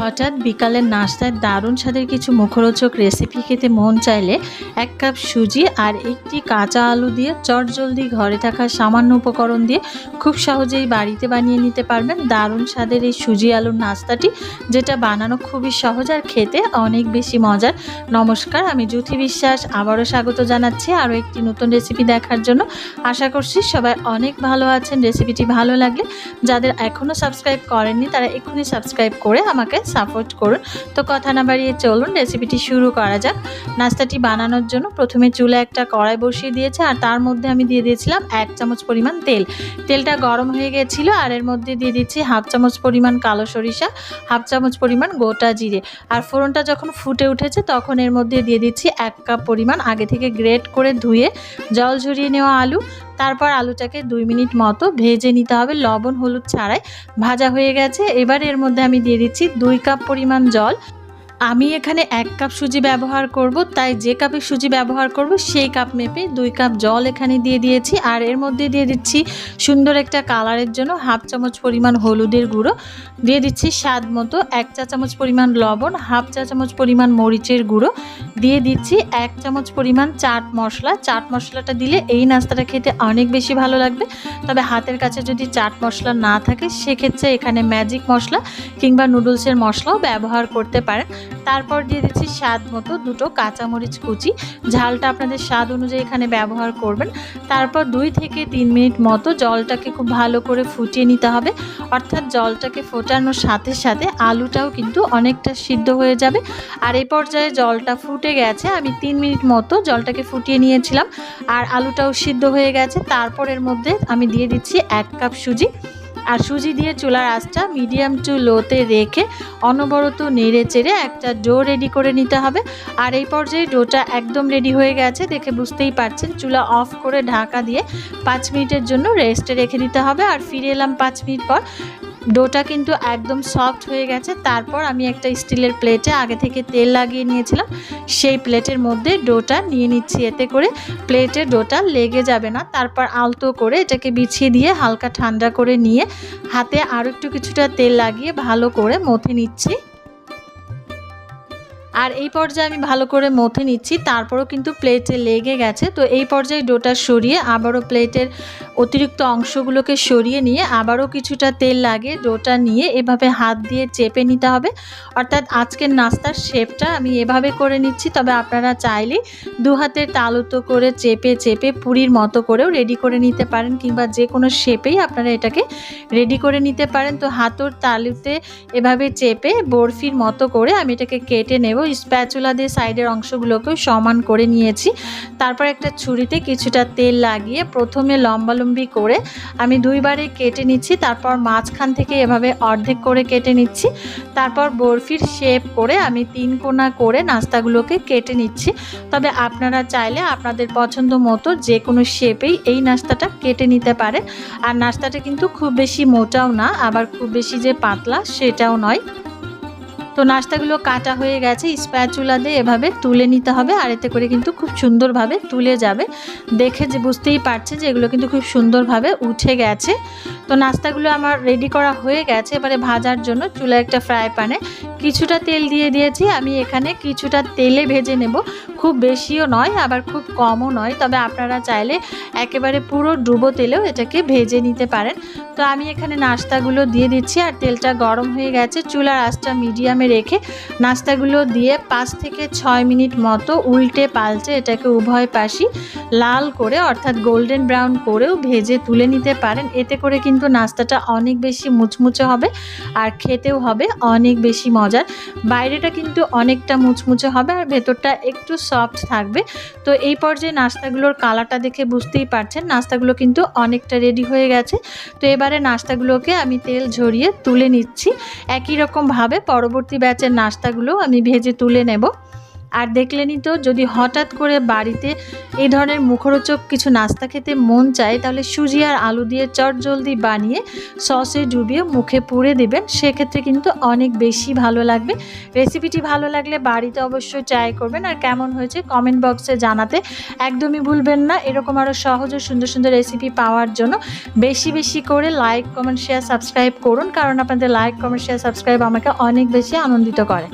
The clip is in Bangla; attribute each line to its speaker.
Speaker 1: হঠাৎ বিকালের নাস্তায় দারুণ স্বাদের কিছু মুখরোচক রেসিপি খেতে মন চাইলে এক কাপ সুজি আর একটি কাঁচা আলু দিয়ে চটজলদি ঘরে থাকা সামান্য উপকরণ দিয়ে খুব সহজেই বাড়িতে বানিয়ে নিতে পারবেন। দারুণ স্বাদের এই সুজি আলুর নাস্তাটি, যেটা বানানো খুবই সহজ আর খেতে অনেক বেশি মজার। নমস্কার, আমি জ্যোতি বিশ্বাস, আবারও স্বাগত জানাচ্ছি আরও একটি নতুন রেসিপি দেখার জন্য। আশা করছি সবাই অনেক ভালো আছেন। রেসিপিটি ভালো লাগলে যাদের এখনও সাবস্ক্রাইব করেননি, তারা এক্ষুনি সাবস্ক্রাইব করে আমাকে সাপোর্ট করুন। তো কথা না বাড়িয়ে চলুন রেসিপিটি শুরু করা যাক। নাস্তাটি বানানোর জন্য প্রথমে চুলে একটা কড়াই বসিয়ে দিয়েছে, আর তার মধ্যে আমি দিয়ে দিয়েছিলাম এক চামচ পরিমাণ তেল। তেলটা গরম হয়ে গেছিল, আর এর মধ্যে দিয়ে দিচ্ছি হাফ চামচ পরিমাণ কালো সরিষা, হাফ চামচ পরিমাণ গোটা জিরে। আর ফোড়নটা যখন ফুটে উঠেছে, তখন এর মধ্যে দিয়ে দিচ্ছি এক কাপ পরিমাণ আগে থেকে গ্রেট করে ধুয়ে জল ঝরিয়ে নেওয়া আলু তারপর আলুটাকে দুই মিনিট মতো ভেজে নিতে হবে। লবণ, হলুদ ছাড়াই। ভাজা হয়ে গেছে। এবার এর মধ্যে আমি দিয়ে দিচ্ছি দুই কাপ পরিমাণ জল। আমি এখানে এক কাপ সুজি ব্যবহার করব, তাই যে কাপে সুজি ব্যবহার করব, সেই কাপ মেপে দুই কাপ জল এখানে দিয়ে দিয়েছি। আর এর মধ্যে দিয়ে দিচ্ছি সুন্দর একটা কালারের জন্য হাফ চামচ পরিমাণ হলুদের গুঁড়ো। দিয়ে দিচ্ছি স্বাদ মতো এক চা চামচ পরিমাণ লবণ, হাফ চা চামচ পরিমাণ মরিচের গুঁড়ো। দিয়ে দিচ্ছি এক চামচ পরিমাণ চাট মশলা। চাট মশলাটা দিলে এই নাস্তাটা খেতে অনেক বেশি ভালো লাগবে। তবে হাতের কাছে যদি চাট মশলা না থাকে, সেক্ষেত্রে এখানে ম্যাজিক মশলা কিংবা নুডলসের মশলাও ব্যবহার করতে পারেন। তারপর দিয়ে দিচ্ছি স্বাদ মতো দুটো কাঁচামরিচ কুচি। ঝালটা আপনাদের স্বাদ অনুযায়ী এখানে ব্যবহার করবেন। তারপর দুই থেকে তিন মিনিট মতো জলটাকে খুব ভালো করে ফুটিয়ে নিতে হবে। অর্থাৎ জলটাকে ফোটানোর সাথে সাথে আলুটাও কিন্তু অনেকটা সিদ্ধ হয়ে যাবে। আর এই পর্যায়ে জলটা ফুটে গেছে, আমি তিন মিনিট মতো জলটাকে ফুটিয়ে নিয়েছিলাম। আর আলুটাও সিদ্ধ হয়ে গেছে। তারপর এর মধ্যে আমি দিয়ে দিচ্ছি এক কাপ সুজি। আর সুজি দিয়ে চুলার আঁচটা মিডিয়াম টু লোতে রেখে অনবরত নেড়ে চেড়ে একটা ডো রেডি করে নিতে হবে। আর এই পর্যায়ে ডোটা একদম রেডি হয়ে গেছে, দেখে বুঝতেই পারছেন। চুলা অফ করে ঢাকা দিয়ে পাঁচ মিনিটের জন্য রেস্টে রেখে দিতে হবে। আর ফিরে এলাম পাঁচ মিনিট পর। ডোটা কিন্তু একদম সফট হয়ে গেছে। তারপর আমি একটা স্টিলের প্লেটে আগে থেকে তেল লাগিয়ে নিয়েছিলাম। সেই প্লেটের মধ্যে ডোটা নিয়ে নিচ্ছি। এতে করে প্লেটে ডোটা লেগে যাবে না। তারপর আলতো করে এটাকে বিছিয়ে দিয়ে হালকা ঠান্ডা করে নিয়ে হাতে আরও একটু কিছুটা তেল লাগিয়ে ভালো করে মথে নিচ্ছি। আর এই পর্যায়ে আমি ভালো করে মথে নিচ্ছি, তারপরও কিন্তু প্লেটে লেগে গেছে। তো এই পর্যায়ে ডোটা সরিয়ে আবারও প্লেটের অতিরিক্ত অংশগুলোকে সরিয়ে নিয়ে আবারও কিছুটা তেল লাগে ডোটা নিয়ে এভাবে হাত দিয়ে চেপে নিতে হবে। অর্থাৎ আজকের নাস্তার শেপটা আমি এভাবে করে নিচ্ছি, তবে আপনারা চাইলে দু হাতের তালুতো করে চেপে চেপে পুরীর মতো করেও রেডি করে নিতে পারেন, কিংবা যে কোনো শেপেই আপনারা এটাকে রেডি করে নিতে পারেন। তো হাতর তালুতে এভাবে চেপে বরফির মতো করে আমি এটাকে কেটে নেব স্প্যাচুলা দিয়ে সাইডের অংশগুলোকেও সমান করে নিয়েছি। তারপর একটা ছুরিতে কিছুটা তেল লাগিয়ে প্রথমে লম্বালম্বি করে আমি দুইবারে কেটে নিচ্ছি, তারপর মাঝখান থেকে এভাবে অর্ধেক করে কেটে নিচ্ছি। তারপর বরফির শেপ করে আমি তিন কোনা করে নাস্তাগুলোকে কেটে নিচ্ছি। তবে আপনারা চাইলে আপনাদের পছন্দ মতো যে কোনো শেপেই এই নাস্তাটা কেটে নিতে পারে আর নাস্তাটা কিন্তু খুব বেশি মোটাও না, আবার খুব বেশি যে পাতলা সেটাও নয়। তো নাস্তাগুলো কাটা হয়ে গেছে, স্প্যাচুলা দিয়ে এভাবে তুলে নিতে হবে আর এতে করে কিন্তু খুব সুন্দরভাবে তুলে যাবে। দেখে যে বুঝতেই পারছে যে এগুলো কিন্তু খুব সুন্দরভাবে উঠে গেছে। তো নাস্তাগুলো আমার রেডি করা হয়ে গেছে, এবারে ভাজার জন্য চুলা একটা ফ্রাই প্যানে কিছুটা তেল দিয়ে দিয়েছি। আমি এখানে কিছুটা তেলে ভেজে নেব। খুব বেশিও নয়, আবার খুব কমও নয়, তবে আপনারা চাইলে একেবারে পুরো ডুবো তেলেও এটাকে ভেজে নিতে পারেন। তো আমি এখানে নাস্তাগুলো দিয়ে দিচ্ছি আর তেলটা গরম হয়ে গেছে। চুলার আঁচটা মিডিয়ামে রেখে নাস্তাগুলো দিয়ে পাঁচ থেকে ছয় মিনিট মতো উল্টে পাল্টে এটাকে উভয় পাশই লাল করে, অর্থাৎ গোল্ডেন ব্রাউন করেও ভেজে তুলে নিতে পারেন। এতে করে কিন্তু নাস্তাটা অনেক বেশি মুচমুচে হবে আর খেতেও হবে অনেক বেশি মজার। বাইরেটা কিন্তু অনেকটা মুচমুচে হবে আর ভেতরটা একটু সফট থাকবে। তো এই পর্যায়ে নাস্তাগুলোর কালারটা দেখে বুঝতেই পারছেন, নাস্তাগুলো কিন্তু অনেকটা রেডি হয়ে গেছে। তো এবারে নাস্তাগুলোকে আমি তেল ঝরিয়ে তুলে নিচ্ছি। একই রকমভাবে পরবর্তী ব্যাচের নাস্তাগুলো আমি ভেজে তুলে নেব। আর দেখলেনই তো, যদি হঠাৎ করে বাড়িতে এই ধরনের মুখরোচক কিছু নাস্তা খেতে মন চায়, তাহলে সুজি আর আলু দিয়ে চট জলদি বানিয়ে সসে ডুবিয়ে মুখে পুড়ে দেবেন। সেক্ষেত্রে কিন্তু অনেক বেশি ভালো লাগবে। রেসিপিটি ভালো লাগলে বাড়িতে অবশ্যই ট্রাই করবেন। আর কেমন হয়েছে কমেন্ট বক্সে জানাতে একদমই ভুলবেন না। এরকম আরও সহজ ও সুন্দর সুন্দর রেসিপি পাওয়ার জন্য বেশি বেশি করে লাইক, কমেন্ট, শেয়ার, সাবস্ক্রাইব করুন। কারণ আপনাদের লাইক, কমেন্ট, শেয়ার, সাবস্ক্রাইব আমাকে অনেক বেশি আনন্দিত করে।